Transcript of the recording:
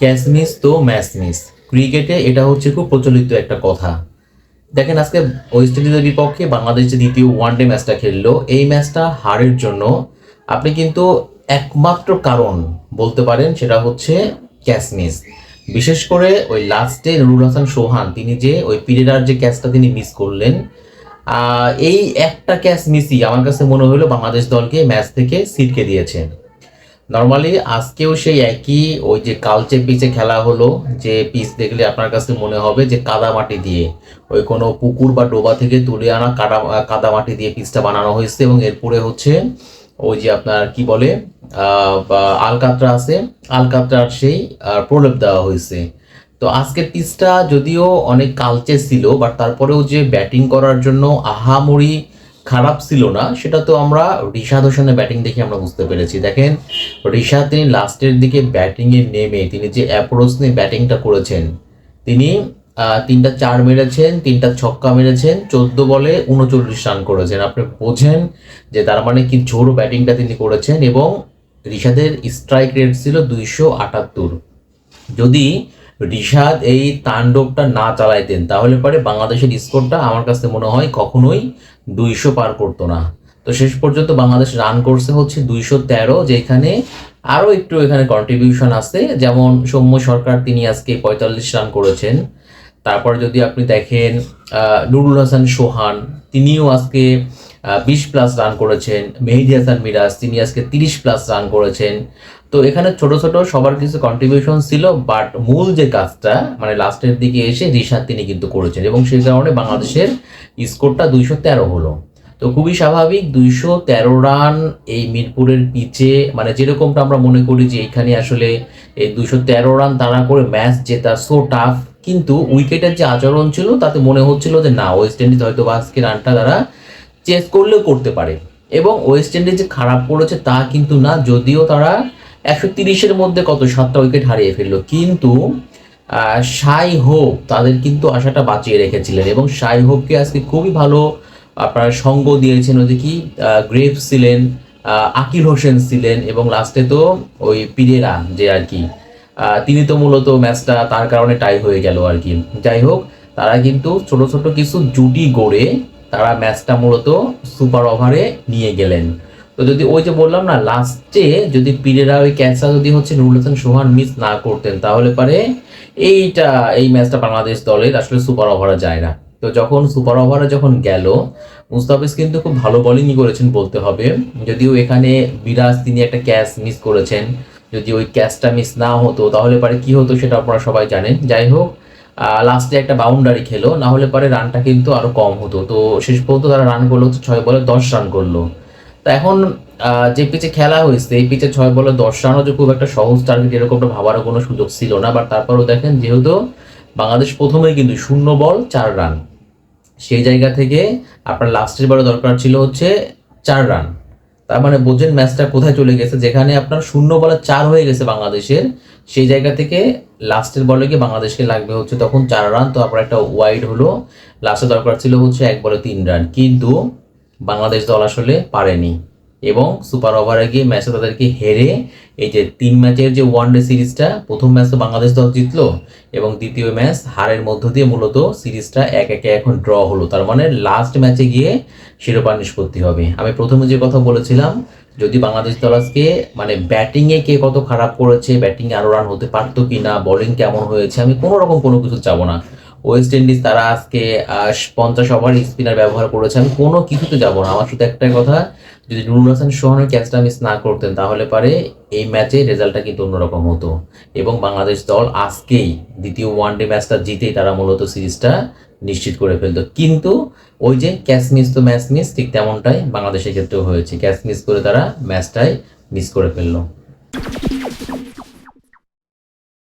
Catch miss তো match miss ক্রিকেটে এটা হচ্ছে খুব প্রচলিত একটা কথা। দেখেন আজকে ওয়েস্ট ইন্ডিজের বিপক্ষে বাংলাদেশ যে দ্বিতীয় ওয়ান ডে ম্যাচটা খেললো, এই ম্যাচটা হারের জন্য আপনি কিন্তু একমাত্র কারণ বলতে পারেন সেটা হচ্ছে ক্যাচ মিস বিশেষ করে ওই লাস্টে নুরুল হাসান সোহান, তিনি যে ওই পিরিয়ডার যে ক্যাচটা তিনি মিস করলেন এই একটা ক্যাচ মিসই আমার কাছে মনে হলো বাংলাদেশ দলকে ম্যাচ থেকে সিটকে দিয়েছে। নর্মালি আজকেও সেই একই ওই যে কালচে পিচে খেলা হলো, যে পিচ দেখলে আপনার কাছে মনে হবে যে কাদা মাটি দিয়ে। ওই কোনো পুকুর বা ডোবা থেকে তুলে আনা কাদা কাদা মাটি দিয়ে পিচটা বানানো হয়েছে এবং এরপরে হচ্ছে ওই যে আপনার কি বলে আলকাতরা আছে, আলকাতরার সেই প্রলেপ দেওয়া হয়েছে। তো আজকের পিচটা যদিও অনেক কালচে ছিল বাট তারপরেও যে ব্যাটিং করার জন্য আহামরি খারাপ ছিল না, সেটা তো আমরা রিশাদ হোসেনের ব্যাটিং দেখে আমরা বুঝতে পেরেছি। দেখেন, রিশাদ তিনি লাস্টের দিকে ব্যাটিংয়ে নেমে, তিনি যে অ্যাপ্রোচ নিয়ে ব্যাটিংটা করেছেন, তিনি তিনটা চার মেরেছেন, তিনটা ছক্কা মেরেছেন, চোদ্দ বলে উনচল্লিশ রান করেছেন। আপনি বোঝেন যে তার মানে কি জোর ব্যাটিংটা তিনি করেছেন এবং রিশাদের স্ট্রাইক রেট ছিল দুইশো আটাত্তর। যদি রিশাদ, এই তাণ্ডবটা না চালাইতেন, তাহলে পরে বাংলাদেশের স্কোরটা আমার কাছে মনে হয় কখনোই দুইশো পার করতো না। তো শেষ পর্যন্ত বাংলাদেশ রান করছে হচ্ছে দুইশো তেরো, যেখানে আরও একটু এখানে কন্ট্রিবিউশন আছে। যেমন সৌম্য সরকার, তিনি আজকে পঁয়তাল্লিশ রান করেছেন। তারপর যদি আপনি দেখেন নুরুল হাসান, সোহান, তিনিও আজকে বিশ প্লাস রান করেছেন, মেহেদি হাসান মিরাজ, তিনি আজকে তিরিশ প্লাস রান করেছেন। তো এখানে ছোট ছোট সবার কিছু কন্ট্রিবিউশন ছিল বাট মূল যে কাজটা মানে লাস্টের দিকে এসে রিশাদ তিনি কিন্তু করেছেন এবং সেই কারণে বাংলাদেশের স্কোরটা দুইশো তেরো হলো। তো খুবই স্বাভাবিক, দুইশো তেরো রান এই মিরপুরের পিচে মানে যেরকমটা আমরা মনে করি যে এখানে আসলে এই দুইশো তেরো রান তারা করে ম্যাচ জেতা সো টাফ কিন্তু উইকেটের যে আচরণ ছিল, তাতে মনে হচ্ছিল যে না ওয়েস্ট ইন্ডিজ হয়তো আজকে রানটা তারা চেস করলেও করতে পারে। এবং ওয়েস্ট ইন্ডিজ খারাপ করেছে তা কিন্তু না, যদিও তারা একশো তিরিশের মধ্যে কত সাতটা উইকেট হারিয়ে ফেলল। কিন্তু সাই হোপ তাদের কিন্তু আশাটা বাঁচিয়ে রেখেছিলেন এবং সাই হোপকে আজকে খুবই ভালো, আপনার সঙ্গ দিয়েছেন ওই কি গ্রেভ ছিলেন আকিল হোসেন ছিলেন এবং লাস্টে তো ওই পিরেরা যে আর কি তিনি তো মূলত ম্যাচটা তার কারণে টাই হয়ে গেল আর কি। যাই হোক, তারা কিন্তু ছোট ছোট কিছু জুটি গড়ে তারা ম্যাচটা মূলত সুপার ওভারে নিয়ে গেলেন। তো যদি ওই যে বললাম না লাস্টে যদি পিরেরা ওই ক্যাচটা যদি হচ্ছে নুরুল হাসান সোহান মিস না করতেন, তাহলে পারে এইটা, এই ম্যাচটা বাংলাদেশ দলের আসলে সুপার ওভারে যায় না। তো যখন সুপার ওভারে যখন গেল, মুস্তাফিজ কিন্তু খুব ভালো বলিংই করেছেন বলতে হবে। যদিও এখানে বিরাজ তিনি একটা ক্যাচ মিস করেছেন, যদি ওই ক্যাচটা মিস না হতো, তাহলে পারে কি হতো সেটা আপনারা সবাই জানেন। যাই হোক লাস্টে একটা বাউন্ডারি খেলো, না হলে পরে রানটা কিন্তু আরও কম হতো। তো শেষ পর্যন্ত তারা রান করল ছয় বলে দশ রান করল। তা এখন যে পিচে খেলা হয়েছে, এই পিচে ছয় বলে দশ রানও যে খুব একটা সহজ টার্গেট এরকমটা ভাবারও কোনো সুযোগ ছিল না। বাট তারপরেও দেখেন, যেহেতু বাংলাদেশ প্রথমেই কিন্তু শূন্য বল, চার রান সেই জায়গা থেকে আপনার লাস্টের বারে দরকার ছিল হচ্ছে চার রান তার মানে বোঝেন ম্যাচটা কোথায় চলে গেছে, যেখানে আপনার শূন্য বলে চার হয়ে গেছে বাংলাদেশের, সেই জায়গা থেকে লাস্টের বলে গিয়ে বাংলাদেশকে লাগবে হচ্ছে তখন চার রান, তো আপনার একটা ওয়াইড হলো। লাস্টে দরকার ছিল হচ্ছে এক বলে তিন রান, কিন্তু বাংলাদেশ দল আসলে পারেনি। এবং সুপার ওভারে গিয়ে ম্যাচে তাদেরকে হেরে এই যে তিন ম্যাচের যে ওয়ান ডে সিরিজটা, প্রথম ম্যাচ বাংলাদেশ দল জিতলো এবং দ্বিতীয় ম্যাচ হারের মধ্য দিয়ে মূলত সিরিজটা এক একে এখন ড্র হলো। তার মানে লাস্ট ম্যাচে গিয়ে শিরোপা নিষ্পত্তি হবে। আমি প্রথমে যে কথা বলেছিলাম, যদি বাংলাদেশ দল আজকে মানে ব্যাটিংয়ে কে কত খারাপ করেছে ব্যাটিংয়ে আরও রান হতে পারতো কি না বোলিং কেমন হয়েছে, আমি কোনো রকম কোনো কিছু চাবো না। ওয়েস্ট ইন্ডিজ তারা আজকে পঞ্চাশ ওভার স্পিনার ব্যবহার করেছে, আমি কোনো কিছুতে যাব না। আমার শুধু একটাই কথা যদি নুরুল হাসান সোহানের ক্যাচটা মিস না করতেন, তাহলে পারে এই ম্যাচে রেজাল্টটা কিন্তু অন্যরকম হতো। এবং বাংলাদেশ দল আজকেই দ্বিতীয় ওয়ান ডে ম্যাচটা জিতেই তারা মূলত সিরিজটা নিশ্চিত করে ফেলতো। কিন্তু ওই যে ক্যাচ মিস তো ম্যাচ মিস ঠিক তেমনটাই বাংলাদেশের ক্ষেত্রেও হয়েছে। ক্যাচ মিস করে তারা ম্যাচটাই মিস করে ফেলল।